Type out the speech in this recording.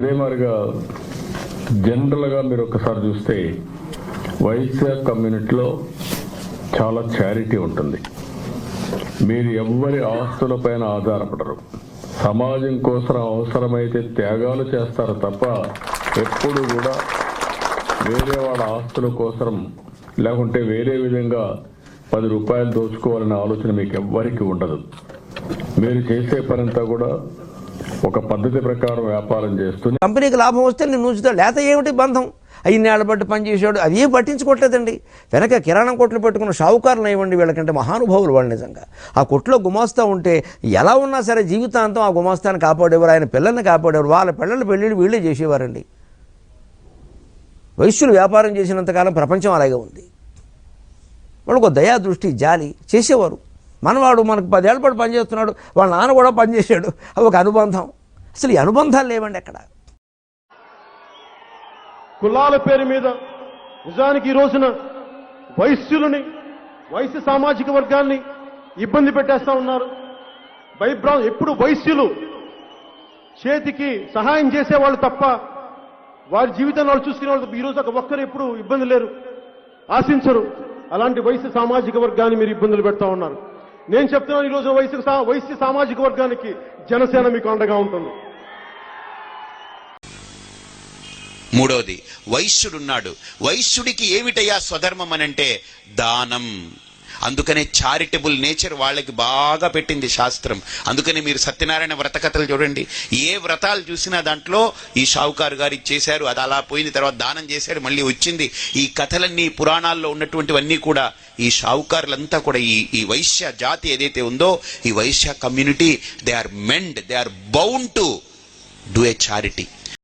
అదే మరిగా జనరల్గా మీరు ఒకసారి చూస్తే వైశ్య కమ్యూనిటీలో చాలా చారిటీ ఉంటుంది. మీరు ఎవ్వరి ఆస్తులపైన ఆధారపడరు. సమాజం కోసం అవసరమైతే త్యాగాలు చేస్తారు తప్ప ఎప్పుడు కూడా వేరే వాళ్ళ ఆస్తుల కోసం లేకుంటే వేరే విధంగా పది రూపాయలు దోచుకోవాలనే ఆలోచన మీకు ఎవ్వరికి ఉండదు. మీరు చేసే పనంతా కూడా ఒక పద్ధతి ప్రకారం వ్యాపారం చేస్తూ కంపెనీకి లాభం వస్తే నేను ఉంచుతాడు లేత ఏమిటి బంధం? ఐదేళ్ళ బట్టి పనిచేసాడు అది ఏం పట్టించుకోవట్లేదండి. వెనక కిరాణం కొట్లు పెట్టుకున్న షావుకారులు ఇవ్వండి వీళ్ళకంటే మహానుభావులు వాళ్ళు నిజంగా. ఆ కొట్లో గుమాస్తా ఉంటే ఎలా ఉన్నా సరే జీవితాంతం ఆ గుమాస్తాన్ని కాపాడేవారు. ఆయన పిల్లల్ని కాపాడేవారు. వాళ్ళ పిల్లల పెళ్ళిళ్ళు వీళ్ళే చేసేవారండి. వైశ్యులు వ్యాపారం చేసినంతకాలం ప్రపంచం అలాగే ఉంది. వాళ్ళకు దయా దృష్టి జాలి చేసేవారు. మనవాడు మనకు పదేళ్ళ పాటు పనిచేస్తున్నాడు వాళ్ళ నాన్న కూడా పనిచేశాడు. అవి ఒక అనుబంధం. అసలు ఈ అనుబంధాలు లేవండి అక్కడ. కులాల పేరు మీద నిజానికి ఈ రోజున వైశ్యులని వైశ్య సామాజిక వర్గాన్ని ఇబ్బంది పెట్టేస్తా ఉన్నారు. వైబ్రా ఎప్పుడు వైశ్యులు చేతికి సహాయం చేసేవాళ్ళు తప్ప వారి జీవితాన్ని వాళ్ళు చూసుకునే వాళ్ళు ఈరోజు ఈ రోజు ఒక ఒక్కరు ఎప్పుడు ఇబ్బంది లేరు. ఆశించరు. అలాంటి వైశ్య సామాజిక వర్గాన్ని మీరు ఇబ్బందులు పెడతా ఉన్నారు. నేను చెప్తున్నాను ఈ రోజు వైశ్య సా- వైశ్య సామాజిక వర్గానికి జనసేన మీకు అండగా ఉంటుంది. మూడోది వైశ్యుడున్నాడు. వైశ్యుడికి ఏమిటయ్యా స్వధర్మం అనంటే దానం. అందుకనే చారిటబుల్ నేచర్ వాళ్ళకి బాగా పెట్టింది శాస్త్రం. అందుకని మీరు సత్యనారాయణ వ్రత కథలు చూడండి. ఏ వ్రతాలు చూసినా దాంట్లో ఈ షావుకారు గారు ఇది చేశారు అది అలా పోయింది తర్వాత దానం చేశాడు మళ్ళీ వచ్చింది. ఈ కథలన్నీ పురాణాల్లో ఉన్నటువంటివన్నీ కూడా ఈ షావుకారులంతా కూడా ఈ ఈ వైశ్య జాతి ఏదైతే ఉందో ఈ Vaishya community they are meant they are bound to do a charity